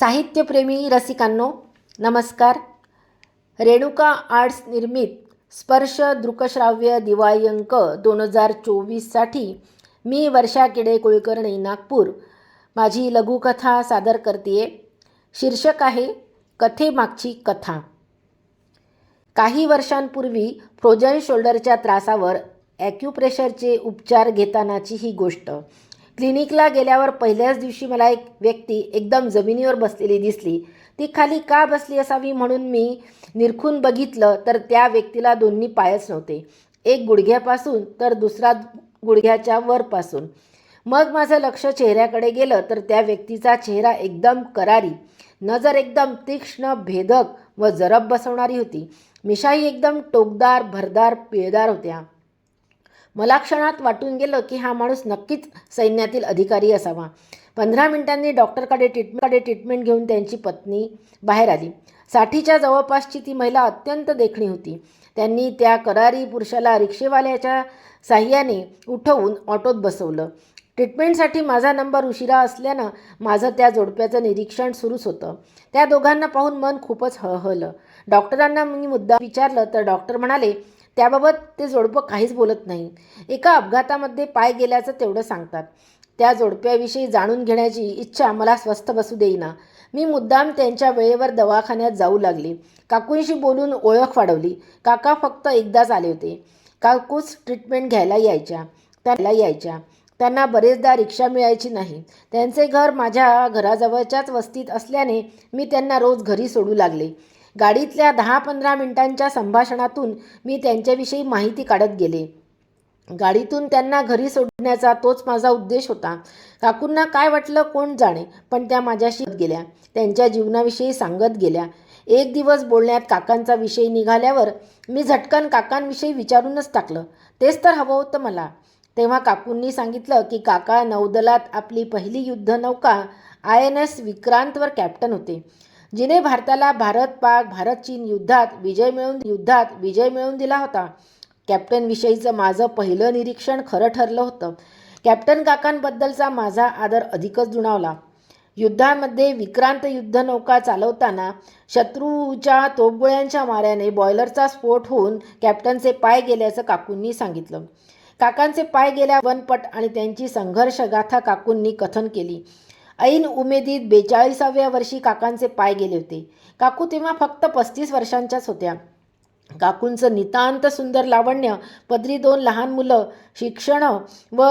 साहित्यप्रेमी रसिकांनो नमस्कार. रेणुका आर्ट्स निर्मित स्पर्श दृकश्राव्य दिवाळी अंक दोन हजार चोवीससाठी मी वर्षा किडे कुलकर्णी नागपूर. माझी लघुकथा सादर करते शीर्षक आहे कथेमागची कथा. काही वर्षांपूर्वी फ्रोजन शोल्डरच्या त्रासावर ॲक्युप्रेशरचे उपचार घेतानाची ही गोष्ट. क्लिनिकला गेल्यावर पहिल्याच दिवशी मला एक व्यक्ती एकदम जमिनीवर बसलेली दिसली. ती खाली का बसली असावी म्हणून मी निरखून बघितलं तर त्या व्यक्तीला दोन्ही पायच नव्हते. एक गुडघ्यापासून तर दुसरा गुडघ्याच्या वरपासून. मग माझं लक्ष चेहऱ्याकडे गेलं तर त्या व्यक्तीचा चेहरा एकदम करारी नजर एकदम तीक्ष्ण भेदक व जरब बसवणारी होती. मिशाही एकदम टोकदार भरदार पिळदार होत्या. मला क्षणात वाटून गेलं की हा माणूस नक्कीच सैन्यातील अधिकारी असावा. पंधरा मिनिटांनी डॉक्टरकडे ट्रीटमेंटकडे ट्रीटमेंट घेऊन त्यांची पत्नी बाहेर आली. साठीच्या जवळपासची ती महिला अत्यंत देखणी होती. त्यांनी त्या करारी पुरुषाला रिक्षेवाल्याच्या साह्याने उठवून ऑटोत बसवलं. ट्रीटमेंटसाठी माझा नंबर उशिरा असल्यानं माझं त्या जोडप्याचं निरीक्षण सुरूच होतं. त्या दोघांना पाहून मन खूपच हळहळलं. डॉक्टरांना मी मुद्दा विचारलं तर डॉक्टर म्हणाले त्याबाबत ते जोडपं काहीच बोलत नाही. एका अपघातामध्ये पाय गेल्याचं तेवढं सांगतात. त्या जोडप्याविषयी जाणून घेण्याची इच्छा मला स्वस्थ बसू देईना. मी मुद्दाम त्यांच्या वेळेवर दवाखान्यात जाऊ लागले. काकूंशी बोलून ओळख वाढवली. काका फक्त एकदाच आले होते. काकूच ट्रीटमेंट घ्यायला यायच्या. त्याला यायच्या. त्यांना बरेचदा रिक्षा मिळायची नाही. त्यांचे घर माझ्या घराजवळच्याच वस्तीत असल्याने मी त्यांना रोज घरी सोडू लागले. गाडीतल्या दहा पंधरा मिनिटांच्या संभाषणातून मी त्यांच्याविषयी माहिती काढत गेले. गाडीतून त्यांना घरी सोडण्याचा तोच माझा उद्देश होता. काकूंना काय वाटलं कोण जाणे पण त्या माझ्याशी गेल्या. त्यांच्या जीवनाविषयी सांगत गेल्या. एक दिवस बोलण्यात काकांचा विषय निघाल्यावर मी झटकन काकांविषयी विचारूनच टाकलं. तेच तर हवं होतं मला. तेव्हा काकूंनी सांगितलं की काका नौदलात आपली पहिली युद्धनौका आय एन एस विक्रांतवर कॅप्टन होते. जिने भारताला भारत पाक भारत चीन युद्धात विजय मिळवून युद्धात विजय मिळवून दिला होता. कॅप्टनविषयीचं माझं पहिलं निरीक्षण खरं ठरलं होतं. कॅप्टन काकांबद्दलचा माझा आदर अधिकच जुणावला युद्धामध्ये विक्रांत युद्धनौका चालवताना शत्रूच्या तोफगोळ्यांच्या माऱ्याने बॉयलरचा स्फोट होऊन कॅप्टनचे पाय गेल्याचं काकूंनी सांगितलं. काकांचे पाय गेल्या वनपट आणि त्यांची संघर्षगाथा काकूंनी कथन केली. ऐन उमेदीत बेचाळीसाव्या वर्षी काकांचे पाय गेले होते. काकू तेव्हा फक्त पस्तीस वर्षांच्याच होत्या. काकूंचं नितांत सुंदर लावण्य पदरी दोन लहान मुलं शिक्षण व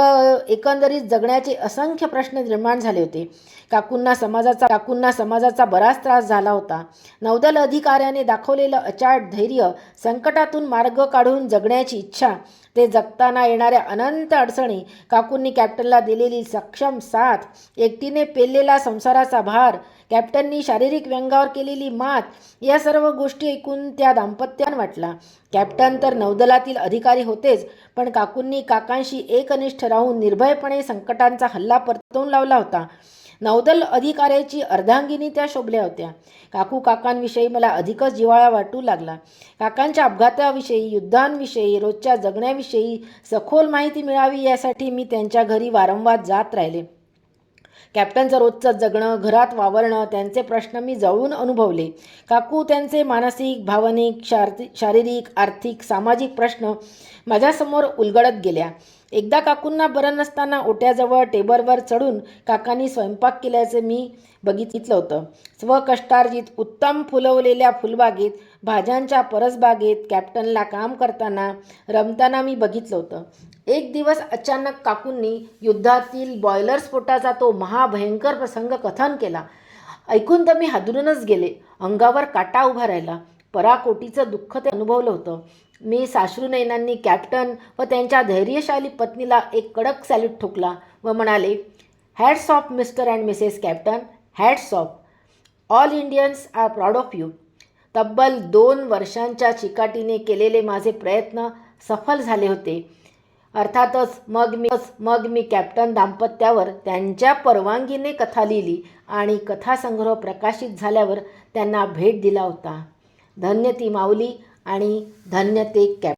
एकंदरीत जगण्याचे असंख्य प्रश्न निर्माण झाले होते. काकूंना समाजाचा काकूंना समाजाचा बराच त्रास झाला होता. नौदल अधिकाऱ्याने दाखवलेलं अचाट धैर्य संकटातून मार्ग काढून जगण्याची इच्छा ते जगताना येणाऱ्या अनंत अडचणी काकूंनी कॅप्टनला दिलेली सक्षम साथ एकटीने पेललेला संसाराचा भार कॅप्टननी शारीरिक व्यंगावर केलेली मात या सर्व गोष्टी ऐकून त्या दाम्पत्यान वाटला. कॅप्टन तर नौदलातील अधिकारी होतेच पण काकूंनी काकांशी एकनिष्ठ राहून निर्भयपणे संकटांचा हल्ला परतवून लावला होता. नौदल अधिकाऱ्याची अर्धांगिनी त्या शोभल्या होत्या. काकू काकांविषयी मला अधिकच जिव्हाळा वाटू लागला. काकांच्या अपघाताविषयी युद्धांविषयी रोजच्या जगण्याविषयी सखोल माहिती मिळावी यासाठी मी त्यांच्या घरी वारंवार जात राहिले. कॅप्टनचं रोजचं जगणं घरात वावरणं त्यांचे प्रश्न मी जवळून अनुभवले. काकू त्यांचे मानसिक भावनिक शार शारीरिक आर्थिक सामाजिक प्रश्न माझ्यासमोर उलगडत गेल्या. एकदा काकूंना बरं नसताना ओट्याजवळ टेबलवर चढून काकांनी स्वयंपाक केल्याचं मी बघितलं होतं. स्वकष्टार्जित उत्तम फुलवलेल्या फुलबागेत भाज्यांच्या परसबागेत कॅप्टनला काम करताना रमताना मी बघितलं होतं. एक दिवस अचानक काकूंनी युद्धातील बॉयलर स्फोटाचा तो महाभयंकर प्रसंग कथन केला. ऐकून तर मी हादरूनच गेले. अंगावर काटा उभा राहिला. पराकोटीचं दुःख ते अनुभवलं होतं. मी साश्रूनयनांनी कॅप्टन व त्यांच्या धैर्यशाली पत्नीला एक कडक सॅल्यूट ठोकला व म्हणाले hats off mister and missus captain hats off all Indians are proud of you तब्बल दोन वर्षांच्या चिकाटीने केलेले माझे प्रयत्न सफल झाले होते. अर्थातच मग मी मग मी कॅप्टन दाम्पत्यावर त्यांच्या परवानगीने कथा लिहिली आणि कथासंग्रह प्रकाशित झाल्यावर त्यांना भेट दिला होता. धन्य ती माऊली. आणि धन्य ते कॅप